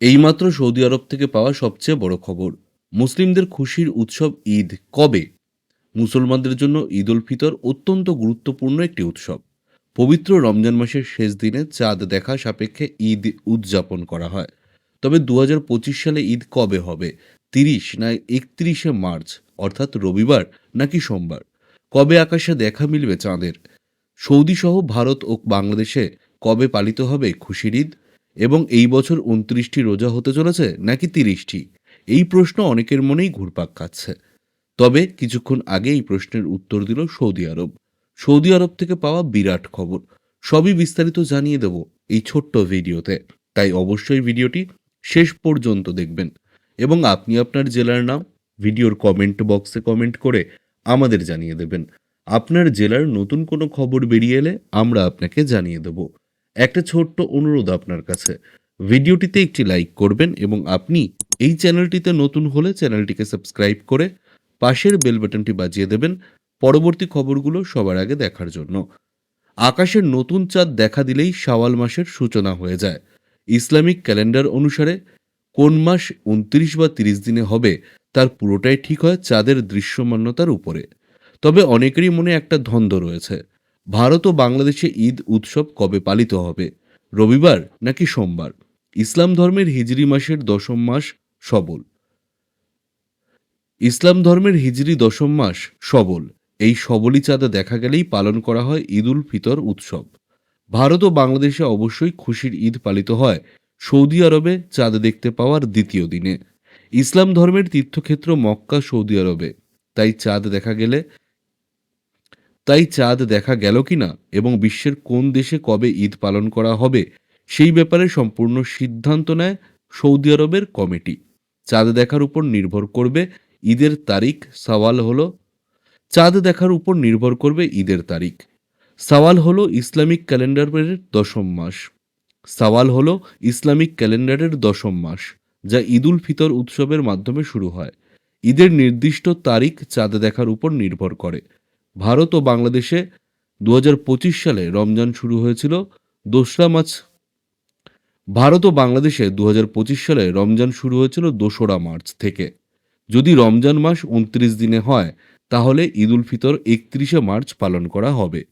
এইমাত্র সৌদি আরব থেকে পাওয়া সবচেয়ে বড় খবর, মুসলিমদের খুশির উৎসব ঈদ কবে? মুসলমানদের জন্য ঈদ উল ফিতর অত্যন্ত গুরুত্বপূর্ণ একটি উৎসব। পবিত্র রমজান মাসের শেষ দিনে চাঁদ দেখা সাপেক্ষে ঈদ উদযাপন করা হয়। তবে দু হাজার পঁচিশ সালে ঈদ কবে হবে? তিরিশ না একত্রিশে মার্চ, অর্থাৎ রবিবার নাকি সোমবার? কবে আকাশে দেখা মিলবে চাঁদের? সৌদি সহ ভারত ও বাংলাদেশে কবে পালিত হবে খুশির ঈদ? এবং এই বছর উনত্রিশটি রোজা হতে চলেছে নাকি তিরিশটি? এই প্রশ্ন অনেকের মনেই ঘুরপাক খাচ্ছে। তবে কিছুক্ষণ আগে এই প্রশ্নের উত্তর দিল সৌদি আরব। সৌদি আরব থেকে পাওয়া বিরাট খবর। সবই বিস্তারিত জানিয়ে দেব এই ছোট্ট ভিডিওতে। তাই অবশ্যই ভিডিওটি শেষ পর্যন্ত দেখবেন এবং আপনি আপনার জেলার নাম ভিডিওর কমেন্ট বক্সে কমেন্ট করে আমাদের জানিয়ে দেবেন। আপনার জেলার নতুন কোনো খবর বেরিয়ে এলে আমরা আপনাকে জানিয়ে দেব। একটা ছোট্ট অনুরোধ আপনার কাছে। ভিডিওটিতে একটি লাইক করবেন এবং আপনি এই চ্যানেলটিতে নতুন হলে চ্যানেলটিকে সাবস্ক্রাইব করে পাশের বেল বাটনটি বাজিয়ে দেবেন পরবর্তী খবরগুলো সবার আগে দেখার জন্য। আকাশের নতুন চাঁদ দেখা দিলেই শাওয়াল মাসের সূচনা হয়ে যায়। ইসলামিক ক্যালেন্ডার অনুসারে কোন মাস উনত্রিশ বা তিরিশ দিনে হবে তার পুরোটাই ঠিক হয় চাঁদের দৃশ্যমান্যতার উপরে। তবে অনেকেরই মনে একটা দ্বন্দ্ব রয়েছে। ভারত ও বাংলাদেশে ঈদ উৎসব কবে পালিত হবে? রবিবার নাকি সোমবার? ইসলাম ধর্মের হিজরি মাসের দশম মাস সবল। ইসলাম ধর্মের হিজরি দশম মাস সবল। এই সবলই চাঁদে দেখা গেলেই পালন করা হয় ঈদ উল ফিতর উৎসব। ভারত ও বাংলাদেশে অবশ্যই খুশির ঈদ পালিত হয়। সৌদি আরবে চাঁদ দেখতে পাওয়ার দ্বিতীয় দিনে। ইসলাম ধর্মের তীর্থক্ষেত্র মক্কা, সৌদি আরবে। তাই চাঁদ দেখা গেলে তাই চাঁদ দেখা গেল কিনা এবং বিশ্বের কোন দেশে কবে ঈদ পালন করা হবে, সেই ব্যাপারে সম্পূর্ণ সিদ্ধান্ত নেয় সৌদি আরবের কমিটি। চাঁদ দেখার উপর নির্ভর করবে ঈদের তারিখ। সওয়াল হলো, চাঁদ দেখার উপর নির্ভর করবে ঈদের তারিখ। সওয়াল হলো, ইসলামিক ক্যালেন্ডারের দশম মাস। সওয়াল হলো, ইসলামিক ক্যালেন্ডারের দশম মাস, যা ঈদুল ফিতর উৎসবের মাধ্যমে শুরু হয়। ঈদের নির্দিষ্ট তারিখ চাঁদ দেখার উপর নির্ভর করে। ভারত ও বাংলাদেশে দু হাজার পঁচিশ সালে রমজান শুরু হয়েছিল দোসরা মার্চ। ভারত ও বাংলাদেশে দু হাজার পঁচিশ সালে রমজান শুরু হয়েছিল দোসরা মার্চ থেকে। যদি রমজান মাস উনত্রিশ দিনে হয়, তাহলে ঈদ উল ফিতর একত্রিশে মার্চ পালন করা হবে।